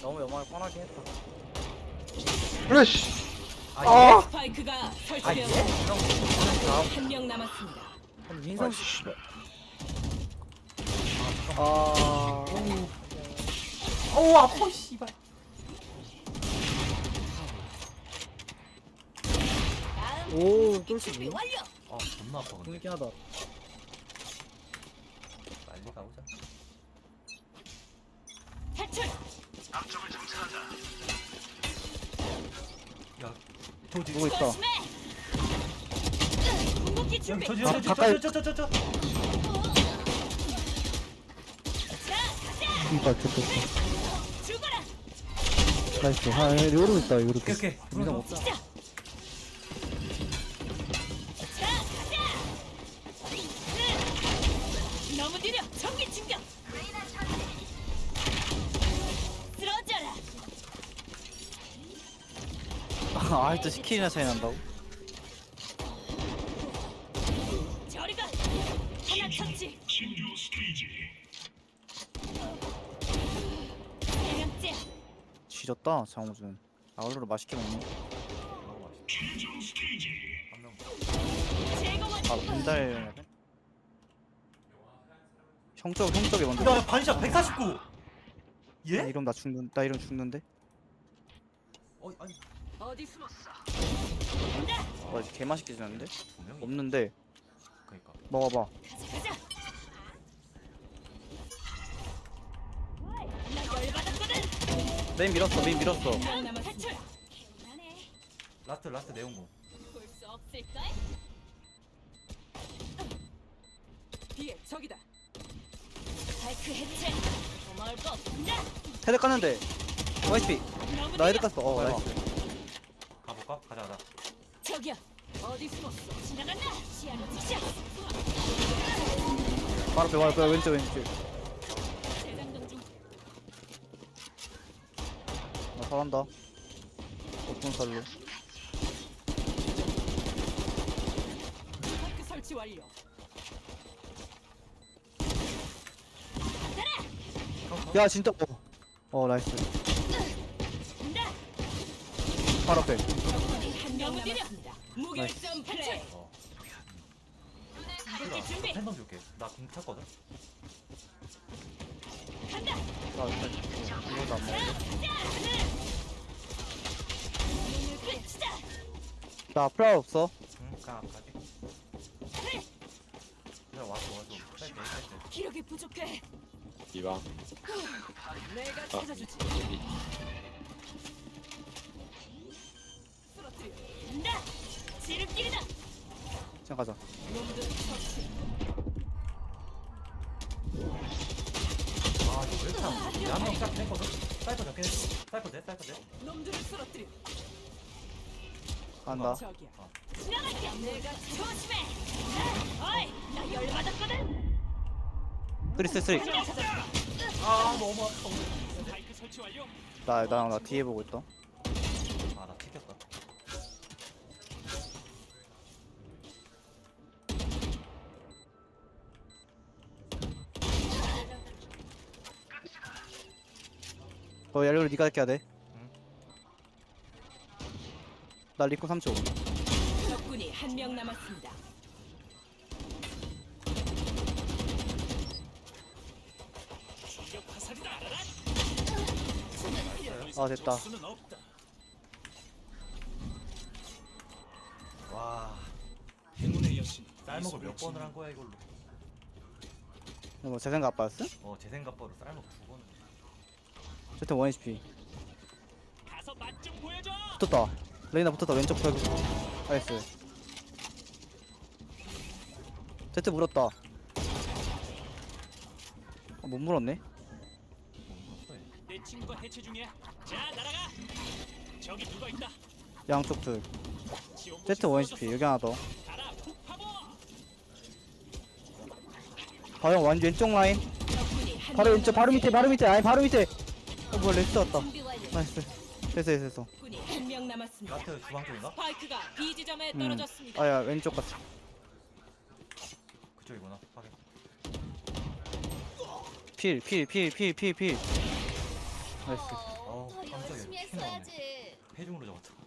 너무 연막을 뻔하게 했다. 플래시 아, 아 스파이크가 아, 예? 설치되었습니다. 형, 다음. 한 명 남았습니다. 형, 민성 씨. 아 어우, 아파, 씨발. 오, 뚫수 준비 뭐? 완료. 아 존나 아파 근데 재밌긴 하다. 빨리 가보자 탈출. 야 저지 누구. 조심해. 궁극기 준비. 저지 아, 저지 가까이- 저저저저 자, 가자. 이발 좋겠다 죽어라. 나이스 아 요로 있다 요로 오케이 오케이 민성 없다. 자. 자, 가자. 너무 느려. 전기 충격. 아, 아직도 스킬이나 차이 난다고? 저리 가. 하나 처치. 대량제. 지졌다, 장호준. 아울로로 맛있게 먹네. 한명. 아, 맨달. 형 쪽, 형 쪽에 먼저. 야 반샷 149 나 예? 이러면 나 죽는, 나 이러면 죽는데? 어 아니 어디 숨었어? 와, 이제 개맛있게 지났는데? 없는데. 그니까 먹어봐. 가자, 가자. 나 열받았거든. 메인 밀었어, 메인 밀었어. 라스트 라스트 내용공 볼수 없을까? 뒤에 적이다. 스파이크 해체. 고마울 거 없다. 헤드 깠는데. OSP. 너무 나 헤드. 깠어. 어? 나이스. 가볼까? 가자 가자 저기야. 어디 숨었어? 지나간다. 시야를 지켜. 바로 앞에, 바로 앞에, 왼쪽, 왼쪽. 재장전 중. 나 잘한다. 어떤 살로. 스파이크 설치 완료. 야, 진짜. 어, 어 나이스. 간다. 바로 앞에. 한명 남았습니다. 무결점 플레이. 어 공기 준비. 팬덤 줄게 나공 찼거든 간다. 아, 일단 이거도 안 먹어. 끝이다. 나 프라이 없어. 응 그냥 앞까지 그래 뺄게 뺄게 기력이 부족해. 이방 내가 찾아주지. 지금 가자. 놈들 처치. 아 이거 왜 이렇게 안 한명 딱 했거든? 사이퍼 잡긴 했어 사이퍼 돼 사이퍼 돼 놈들을 쓰러뜨려. 간다. 저기야. 지나갈게. 내가 조심해. 어이, 나 열받았거든. 쓰리, 쓰리, 쓰리. 아 너무 아파. 나, 나랑 나 뒤에 보고 있다. 너 연료를 니가 할게 해야 돼. 응. 나 리코 3초. 적군이 한 명 남았습니다. 아, 됐다. 와 쌀먹을 몇 번을 한 거야 이걸로 뭐, 제 생각 아빠였어? 어제 생각보다 쌀먹 두 번을 저때 1HP. 가서 맛좀 보여줘. 붙었다. 레이나 붙었다. 왼쪽 벽. 나이스. 제트 물었다. 아, 못 물었네. 뭐 물었어 얘내 친구가 해체 중이야. 자, 날아가. 저기 누가 있다. 양쪽 둘. 지원부 제트 1HP. 여기 하나 더. 가라. 훅. 바로 완 왼쪽 라인. 바로 명 왼쪽, 바로 밑에, 바로 밑에. 아니, 바로 밑에. 어, 뭐야, 레스트 왔다. 나이스. 됐어, 됐어, 됐어. 적군이 한 명 남았습니다. 라스트 주방 쪽인가? 스파이크가 B 지점에 음. 떨어졌습니다. 아야, 왼쪽 같아. 그쪽이구나 확인 필, 필, 필, 필, 필, 필. 나이스. 어, 더 깜짝이야. 열심히 피 나오네. 했어야지. 패중으로 잡았다.